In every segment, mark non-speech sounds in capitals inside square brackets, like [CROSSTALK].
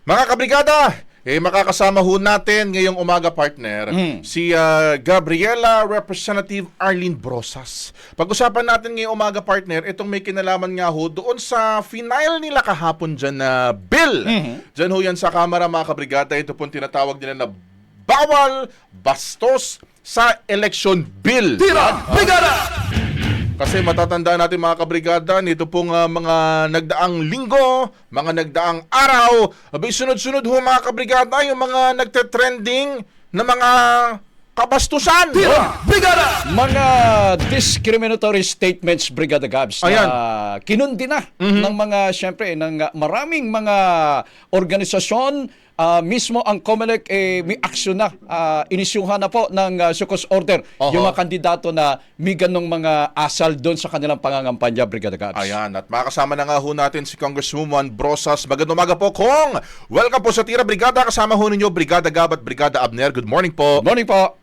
Mga kabrigada, eh makakasama ho natin ngayong umaga partner Mm. si ah, Gabriela Representative Arlene Brosas. Pag-usapan natin ngayong umaga partner, itong may kinalaman nga ho doon sa final nila kahapon dyan na bill. Mhm. Dyan ho yan sa Kamara mga kabrigada, ito pong tinatawag nila na bawal bastos sa election bill. Tira! Brigada! Kasi matatanda natin mga kabrigada, nito pong ah, mga nagdaang linggo, mga nagdaang araw, abay sunod-sunod ho mga kabrigada, yung mga nagte-trending na mga kabastusan. Tira! Brigada! Mga discriminatory statements, Brigada Gabs, Ayan. na kinundi na ng mga, syempre, ng uh, maraming mga organisasyon, ah, mismo ang COMELEC eh, may aksyon na, uh, inisyuhan na po ng uh, Sukos Order Oho. yung mga kandidato na may ganong mga asal doon sa kanilang pangangampanya, Brigada Gabs. Ayan, at makasama na nga ho natin si Congresswoman Brosas. Magandang umaga po, Kong! Welcome po sa Tira Brigada. Kasama ho ninyo, Brigada Gab at Brigada Abner. Good morning po. Good morning po.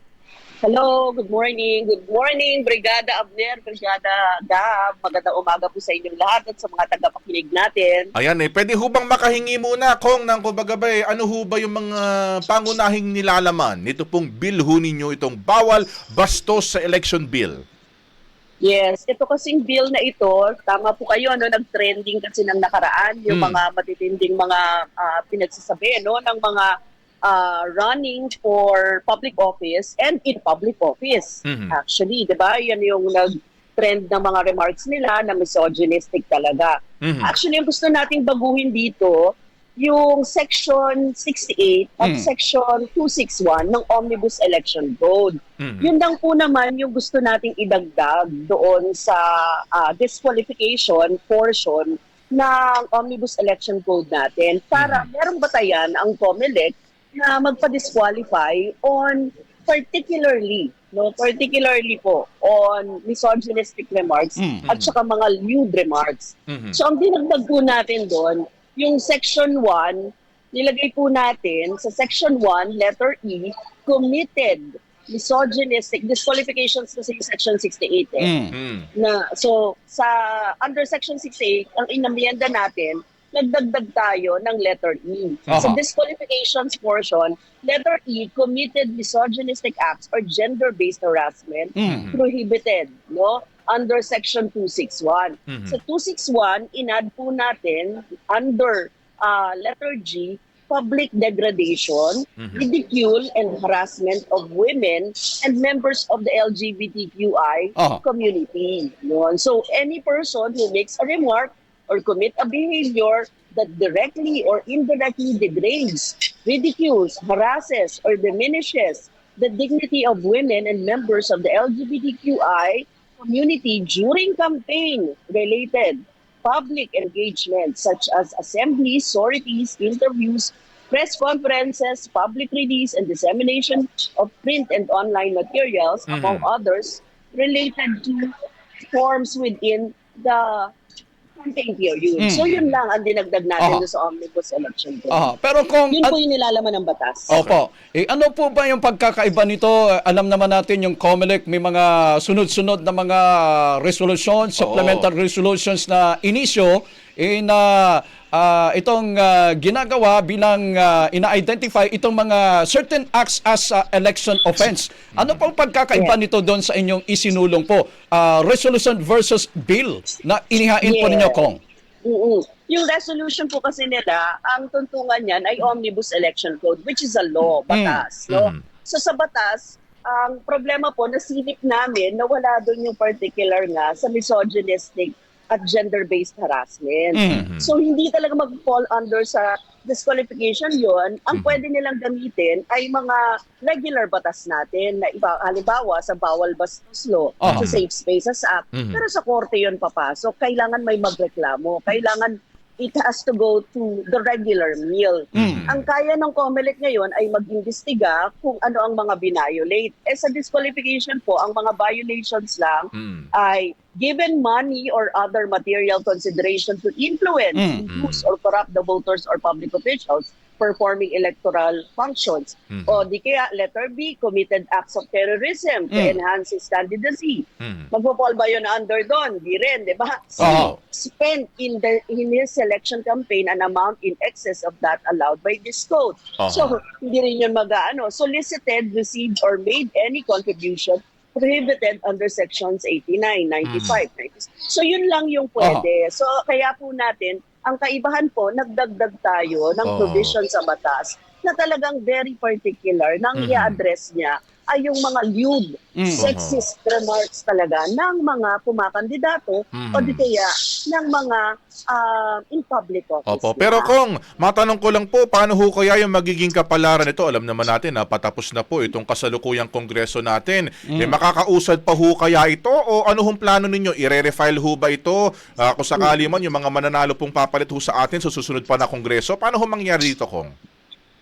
Hello, good morning. Good morning, Brigada Abner, Brigada Gab. Magandang umaga po sa inyong lahat at sa mga tagapakinig natin. Ayan eh, pwede ho bang makahingi muna, Kong, ng kumbaga ba eh, ano ho ba yung mga pangunahing nilalaman nito pong bill ho ninyo, itong bawal bastos sa election bill? Yes, ito kasing bill na ito, tama po kayo, no, nag-trending kasi ng nakaraan yung Hmm. mga matitinding mga ah, pinagsasabi no, ng mga ah, running for public office and in public office. Mhm. Actually, di ba? Yan yung nag-trend ng mga remarks nila na misogynistic talaga. Mhm. Actually, ang gusto nating baguhin dito, yung Section 68 at Mm. Section 261 ng Omnibus Election Code. Mhm. Yun lang po naman yung gusto nating idagdag doon sa ah, disqualification portion ng Omnibus Election Code natin para merong batayan ang COMELEC na magpa-disqualify on particularly no particularly po on misogynistic remarks Mm. at saka mga lewd remarks. Mhm. So ang dinagdag po natin doon, yung section 1, nilagay po natin sa section 1, letter E, committed misogynistic disqualifications kasi yung section 68 eh. Mm. Mhm. Na, so sa under section 68, ang inamyenda natin, nagdagdag tayo ng letter E. Aha. Sa disqualifications portion, letter E, committed misogynistic acts or gender-based harassment Mm. prohibited, no? Under section 261. Mhm. Sa 261, inad po natin under uh, letter G, public degradation, Mhm. ridicule, and harassment of women and members of the LGBTQI Aha. community. Yun. So, any person who makes a remark or commit a behavior that directly or indirectly degrades, ridicules, harasses, or diminishes the dignity of women and members of the LGBTQI community during campaign-related public engagement such as assemblies, sorties, interviews, press conferences, public release and dissemination of print and online materials, Mhm. among others, related to forms within the campaign period. Mm. So yun lang ang dinagdag natin doon sa Omnibus Election Code. Aha. Pero kung... Yun po yung nilalaman ng batas. Opo. Eh, ano po ba yung pagkakaiba nito? Alam naman natin yung COMELEC may mga sunod-sunod na mga resolutions, supplemental resolutions na inisyo eh, na ah, itong ah, ginagawa bilang ah, ina-identify itong mga certain acts as ah, election offense. Ano pong pagkakaiba Yes. nito doon sa inyong isinulong po? Ah, resolution versus bill na inihain po Yes. ninyo, Kong? Oo. Yung resolution po kasi nila, ang tuntungan niyan ay Omnibus Election Code, which is a law, batas. No? Mhm. So sa batas, ang problema po, nasilip namin na wala doon yung particular nga sa misogynistic at gender-based harassment. Mhm. So hindi talaga mag-fall under sa disqualification yon ang Mhm. pwede nilang gamitin ay mga regular batas natin na iba, halimbawa sa bawal bastos law, Aha. sa Safe Spaces Act. Mhm. Pero sa korte yon papasok, kailangan may magreklamo, kailangan it has to go to the regular meal. Mm. Ang kaya ng COMELEC ngayon ay mag-imbestiga kung ano ang mga binayolate. Eh sa disqualification po, ang mga violations lang Mhm. ay given money or other material consideration to influence, Mm. induce, or corrupt the voters or public officials performing electoral functions. Mhm. O di kaya, letter B, committed acts of terrorism to Mm. enhance his candidacy. Mhm. Magpo-fall ba yun under doon? Di rin, di ba? So, Oo. spent in, the, in his election campaign an amount in excess of that allowed by this code. Aha. So, hindi rin yun mag-ano. Solicited, received, or made any contribution prohibited under sections 89, 95, 96. So, yun lang yung pwede. So, kaya po natin, ang kaibahan po, nagdagdag tayo ng provision sa batas na talagang very particular nang Mhm. i-address niya ay yung mga lewd, Mm. sexist remarks talaga ng mga pumakandidato Mhm. o di kaya ng mga ah, in public office. Opo, na. pero kung matanong ko lang po, paano ho kaya yung magiging kapalaran nito? Alam naman natin na patapos na po itong kasalukuyang kongreso natin. Eh, makakausad pa ho kaya ito? O ano hong plano ninyo? Ire-refile ho ba ito? Ah, kung sakali man, yung mga mananalo pong papalit ho sa atin sa susunod pa na kongreso, paano ho mangyari dito, Kong?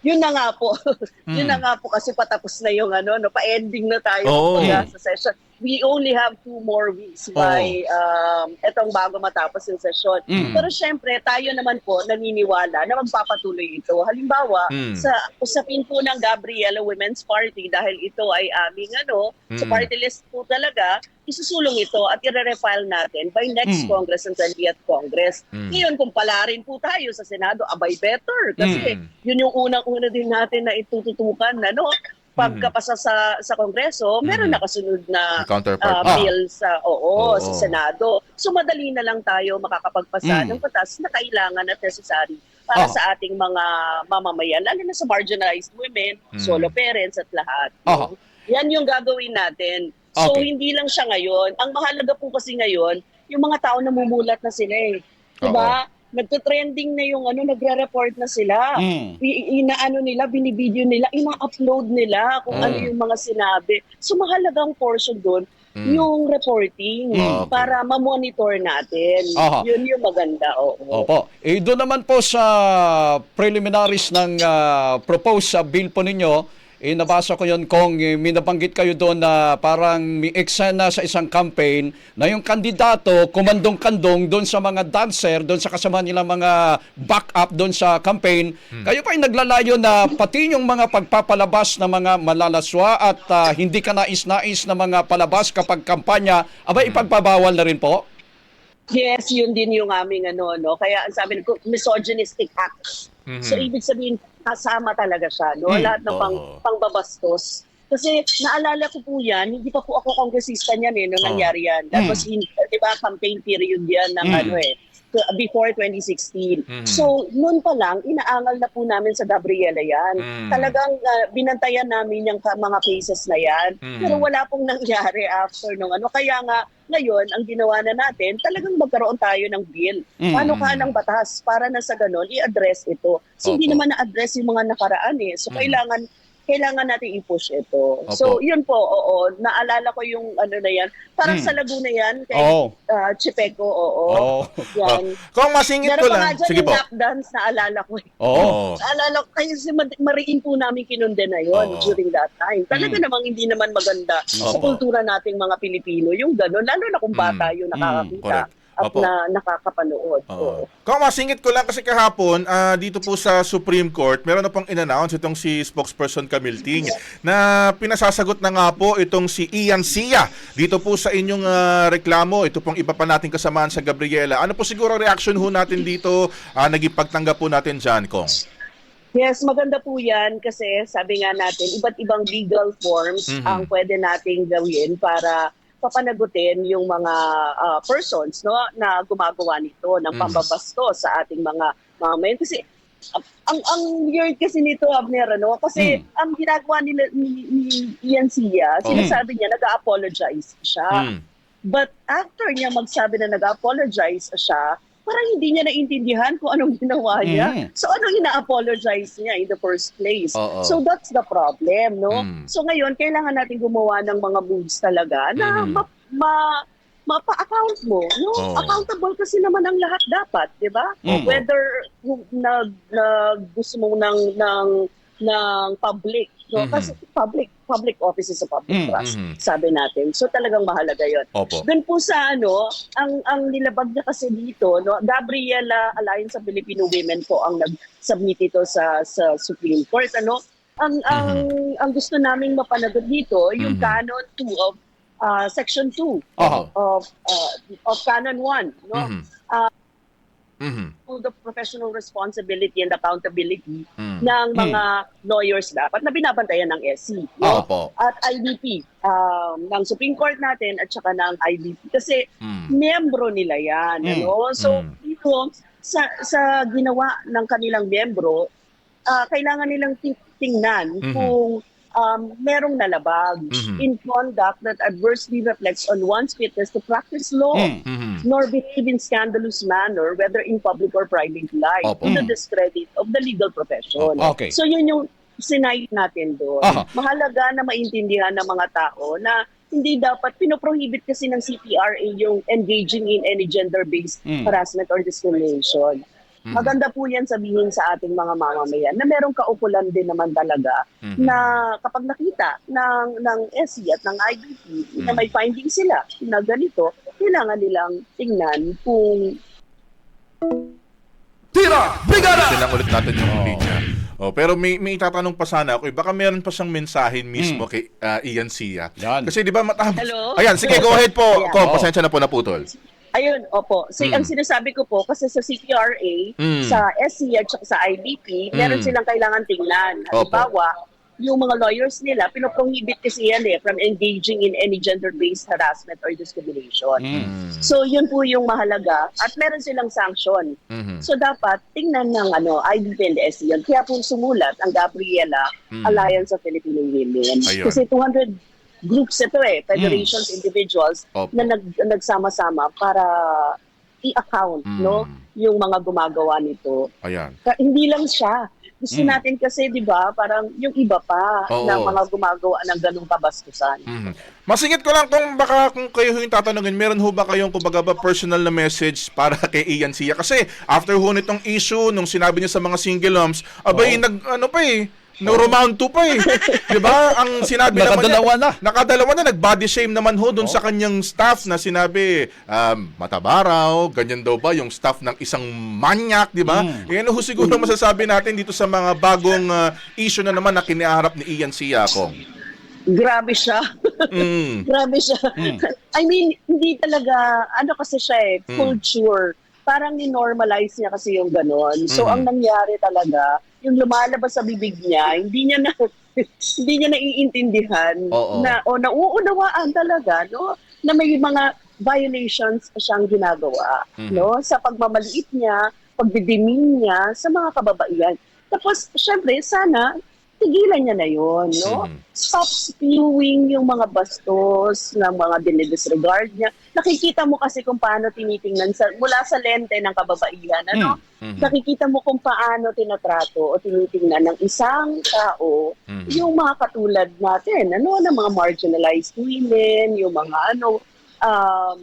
Yun na nga po. [LAUGHS] Yun na nga po kasi patapos na yung ano, no, pa-ending na tayo Oo. kumbaga sa session. We only have two more weeks by um, etong bago matapos yung session. Mm. Pero syempre, tayo naman po naniniwala na magpapatuloy ito. Halimbawa, Mm. sa usapin po ng Gabriela Women's Party dahil ito ay aming ano, sa Mm. party list po talaga, isusulong ito at i-refile natin by next Mm. Congress and 20th Congress. Mm. Ngayon, kung palarin po tayo sa Senado, abay better. Kasi Mm. yun yung unang-una din natin na itututukan na no, pagkapasa sa sa Kongreso, meron Mm. nakasunod na Yung counterpart uh, na. bill sa oo, Oo. sa Senado. So madali na lang tayo makakapagpasa Mm. ng batas na kailangan at necessary para Ah. sa ating mga mamamayan, lalo na sa marginalized women, Mm. solo parents at lahat. Ah. Yan yung gagawin natin. So Okay. hindi lang siya ngayon. Ang mahalaga po kasi ngayon, yung mga tao namumulat na sila eh. Diba? Nagto-trending na yung ano, nagre-report na sila. Mm. I- inaano nila, binibideo nila, ina-upload nila kung Mm. ano yung mga sinabi. So mahalagang portion doon, Mm. yung reporting Mm. Para ma-monitor natin. Aha. Yun yung maganda. Oo. Opo. Eh, doon naman po sa preliminaries ng ah, proposed sa bill po ninyo, eh, nabasa ko yun kung eh, minabanggit kayo doon na parang may eksena sa isang campaign na yung kandidato kumandong-kandong doon sa mga dancer, doon sa kasama nila mga backup doon sa campaign. Kayo pa ay naglalayo na pati yung mga pagpapalabas ng mga malalaswa at ah, hindi ka nais-nais na mga palabas kapag kampanya, abay ipagpabawal na rin po? Yes, yun din yung aming ano, no? Kaya ang sabi ko, misogynistic acts. Mhm. So, ibig sabihin, kasama talaga siya, no? Mm. Lahat ng pang, Oo. pangbabastos. Kasi naalala ko po yan, hindi pa po ako kongresista niyan eh, nung Oo. nangyari yan. That Mm. was in, di ba, campaign period yan ng Mm. ano eh, before 2016. Mhm. So, noon pa lang, inaangal na po namin sa Gabriela yan. Mm. Talagang ah, binantayan namin yung mga cases na yan. Mm. Pero wala pong nangyari after nung ano. Kaya nga, ngayon, ang ginawa na natin, talagang magkaroon tayo ng bill. Mm. Paano ka ng batas para na sa ganun, i-address ito. So, hindi Opo. naman na-address yung mga nakaraan eh. So, Mm. kailangan kailangan natin i-push ito. Opo. So, yun po, oo. Naalala ko yung ano na yan. Parang Mm. sa Laguna yan, kay Oo. ah, Chipeco, oo. Oo. Yan. Kung masingit ko pa nga lang. Sige po. lap dance, naalala ko. eh. Oo. Oo. Naalala ko, kasi si Mar- Mariin po namin kinunde na yun Oo. during that time. Talaga Mm. namang hindi naman maganda sa Opo. kultura nating mga Pilipino. Yung gano'n, lalo na kung bata Mm. yung Mm, nakakakita correct. At Opo. na nakakapanood. Oo. Oo. Kung masingit ko lang kasi kahapon, ah, dito po sa Supreme Court, meron na pong in-announce itong si spokesperson Camille Ting na pinasasagot na nga po itong si Ian Sia. Dito po sa inyong ah, reklamo, ito pong iba pa nating kasamaan sa Gabriela. Ano po siguro ang reaction ho natin dito? Ah, naging pagtanggap po natin dyan, Kong. Yes, maganda po yan kasi sabi nga natin, iba't ibang legal forms Mhm. ang pwede nating gawin para papanagutin yung mga ah, persons no na gumagawa nito ng Mhm. pambabasto sa ating mga mga men. Kasi ah, ang ang weird kasi nito Abner ano kasi Mm. ang ginagawa nila ni, ni Ian Sia, Oh. sinasabi niya nag-apologize siya. Mm. But after niya magsabi na nag-apologize siya, parang hindi niya naintindihan kung anong ginawa niya. Mm. So anong ina-apologize niya in the first place? Oo. So that's the problem, no? Mm. So ngayon, kailangan natin gumawa ng mga moves talaga na Mhm. ma, ma mapa-account mo. No? Oo. Accountable kasi naman ang lahat dapat, di ba? Mm. Whether nag, nag gusto mo ng, ng, ng public. No? Mhm. Kasi public, public office is a public Mm, trust, mhm. sabi natin. So talagang mahalaga yon. Doon po sa ano, ang ang nilabag niya kasi dito, no, Gabriela Alliance of Filipino Women po ang nag-submit ito sa sa Supreme Court, ano. Ang ang ang gusto naming mapanagot dito, yung Mhm. Canon 2 of uh, Section 2 Aha. of uh, of Canon 1, no. Mhm. Ah. To the professional responsibility and accountability Mhm. ng mga lawyers dapat na binabantayan ng SC. No? Opo. At IBP um, ng Supreme Court natin at saka ng IBP kasi Mhm. miyembro nila yan. Mm. Ano? So, Mm. dito, sa, sa ginawa ng kanilang miyembro, ah, kailangan nilang ting- tingnan Mhm. kung um, merong nalabag Mhm. in conduct that adversely reflects on one's fitness to practice law Mm. Mhm. nor behave in scandalous manner, whether in public or private life, Opo. to the Mm. discredit of the legal profession. Okay. So yun yung sinayit natin doon. Aha. Mahalaga na maintindihan ng mga tao na hindi dapat pinoprohibit kasi ng CPRA yung engaging in any gender-based Mm. harassment or discrimination. Mhm. Maganda po yan sabihin sa ating mga mamamayan na merong kaukulan din naman talaga Mhm. na kapag nakita ng ng SC at ng IBP na Mm. may finding sila na ganito, kailangan nilang tingnan kung Tira! Brigada! Silang ulit natin yung linya. Oh, pero may may itatanong pa sana ako, eh, baka meron pa siyang mensahe mismo kay uh, Ian Sia. Yan. Kasi di ba matapos. Hello? Ayan, sige, go ahead po. Ayan. Ko, pasensya na po naputol. Ayun, opo. So, Mm. ang sinasabi ko po, kasi sa CPRA, Mm. sa SC at saka sa IBP, meron Mm. silang kailangan tingnan. Halimbawa, yung mga lawyers nila, pinoprohibit kasi yan eh, from engaging in any gender-based harassment or discrimination. Mm. So, yun po yung mahalaga. At meron silang sanction. Mhm. So, dapat tingnan ng ano, IBP and SC yun. Kaya po sumulat ang Gabriela Mm. Alliance of Filipino Women. Ayun. Kasi 200 groups ito eh, federations, individuals, Opo. na nag, nagsama-sama para i-account Mm. no yung mga gumagawa nito. Ayan. Ka- hindi lang siya. Gusto Mm. natin kasi 'di ba, parang yung iba pa Oo. na mga gumagawa ng ganung kabastusan. Mhm. Masingit ko lang kung baka kung kayo yung tatanungin, meron ho ba kayong kumbaga ba personal na message para [LAUGHS] kay Ian Sia? Kasi after ho nitong issue, nung sinabi niya sa mga single moms, abay, Oo. nag, ano pa eh, no-round to pa eh. [LAUGHS] Di ba? Ang sinabi naman Nakadalawa niya, na. Nakadalawa na, nag-body shame naman ho dun sa kanyang staff na sinabi, um, mataba raw, ganyan daw ba yung staff ng isang manyak, di ba? Mm. Yan ho siguro masasabi natin dito sa mga bagong uh, issue na naman na kiniharap ni Ian Sia ko. Grabe siya. Mm. [LAUGHS] Grabe siya. Mm. I mean, hindi talaga ano kasi siya eh, Mm. culture. Parang ni-normalize niya kasi yung ganon. So Mhm. ang nangyari talaga, yung lumalabas sa bibig niya, hindi niya na [LAUGHS] hindi niya naiintindihan Oo. na o nauunawaan talaga no na may mga violations siyang ginagawa Mhm. no sa pagmamaliit niya, pagdidimin niya sa mga kababaihan. Tapos syempre sana tigilan niya na yon no Mhm. stop spewing yung mga bastos ng mga dinidisregard niya. Nakikita mo kasi kung paano tinitingnan sa, mula sa lente ng kababaihan. Ano? Mhm. Nakikita mo kung paano tinatrato o tinitingnan ng isang tao Mhm. yung mga katulad natin. Ano? Ng mga marginalized women, yung mga ano, um,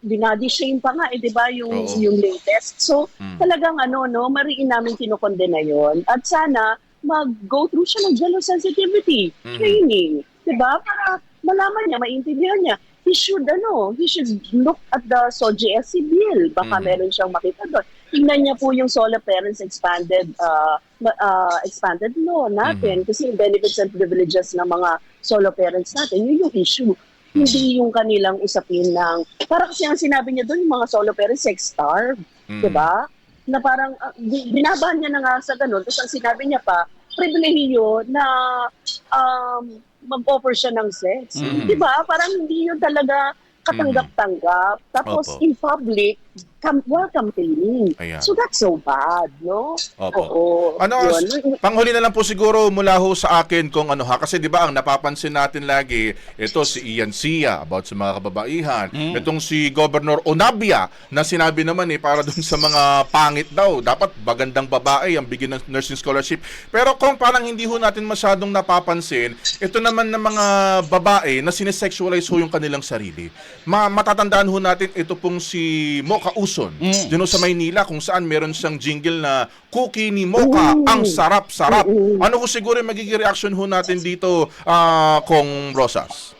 binody shame pa nga, eh, di ba, yung, Oo. yung latest. So, Mm. talagang ano, no, mariin namin kinokondena yon At sana, mag-go through siya ng gender sensitivity Mhm. training. Di ba? Para malaman niya, maintindihan niya. He should, ano, he should look at the SOGSC bill. Baka Mhm. meron siyang makita doon. Tingnan niya po yung solo parents expanded uh, uh, expanded law natin. Kasi yung benefits and privileges ng mga solo parents natin, yun yung issue. Hindi yung kanilang usapin ng, para kasi ang sinabi niya doon, yung mga solo parents sex-starved. Mhm. Di ba? Na parang uh, bi- binabahan niya na nga sa ganun. Tapos ang sinabi niya pa, pribilehiyo na um, mag-offer siya ng sex. Mhm. Di ba? Parang hindi yun talaga katanggap-tanggap. Tapos Opo. in public, cam- while campaigning. Ayan. So that's so bad, no? Opo. Oo. Ano, yun. panghuli na lang po siguro mula ho sa akin kung ano ha. Kasi di ba ang napapansin natin lagi, ito si Ian Sia about sa mga kababaihan. Mm. Itong si Governor Onabia na sinabi naman eh para dun sa mga pangit daw. Dapat bagandang babae ang bigyan ng nursing scholarship. Pero kung parang hindi ho natin masyadong napapansin, ito naman ng mga babae na sinesexualize ho yung kanilang sarili. Ma matatandaan ho natin ito pong si Mo Luzon, dito sa Maynila, kung saan meron siyang jingle na cookie ni Mocha, ang sarap-sarap. Ano ko siguro yung magiging reaction ho natin dito, ah, Kong Rosas?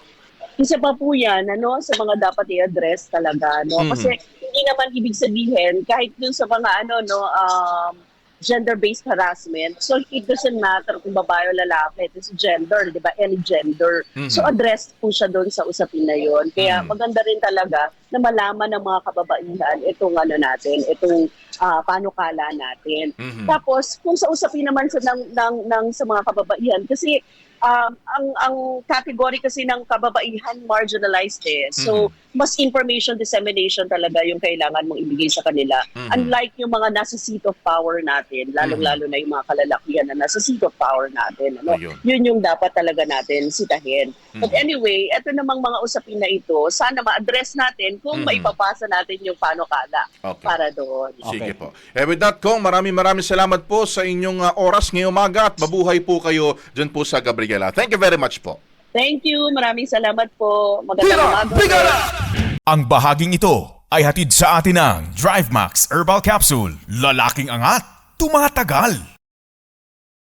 isa pa po yan, ano, sa mga dapat i-address talaga, no? Mhm. Kasi hindi naman ibig sabihin, kahit dun sa mga, ano, no, um, gender-based harassment, so it doesn't matter kung babae o lalaki, it's gender, di ba? Any gender. Mhm. So address po siya doon sa usapin na yon. Kaya Mhm. maganda rin talaga na malaman ng mga kababaihan itong ano natin, itong ah, panukala natin. Mhm. Tapos kung sa usapin naman sa ng, ng, ng sa mga kababaihan kasi um, ang ang category kasi ng kababaihan marginalized eh. So mas information dissemination talaga yung kailangan mong ibigay sa kanila. Mhm. Unlike yung mga nasa seat of power natin, lalong-lalo na yung mga kalalakihan na nasa seat of power natin. Ano? Ayun. Yun yung dapat talaga natin sitahin. But Mhm. anyway, eto namang mga usapin na ito, sana ma-address natin kung Mhm. maipapasa natin yung panukala Okay. para doon. Sige Okay. po. Eh with that, Kong, maraming maraming salamat po sa inyong ah, oras ngayong umaga at mabuhay po kayo dyan po sa Gabriela. Thank you very much po. Thank you. Maraming salamat po. Magandang umaga. Ang bahaging ito ay hatid sa atin ng DriveMax Herbal Capsule. Lalaking angat, tumatagal.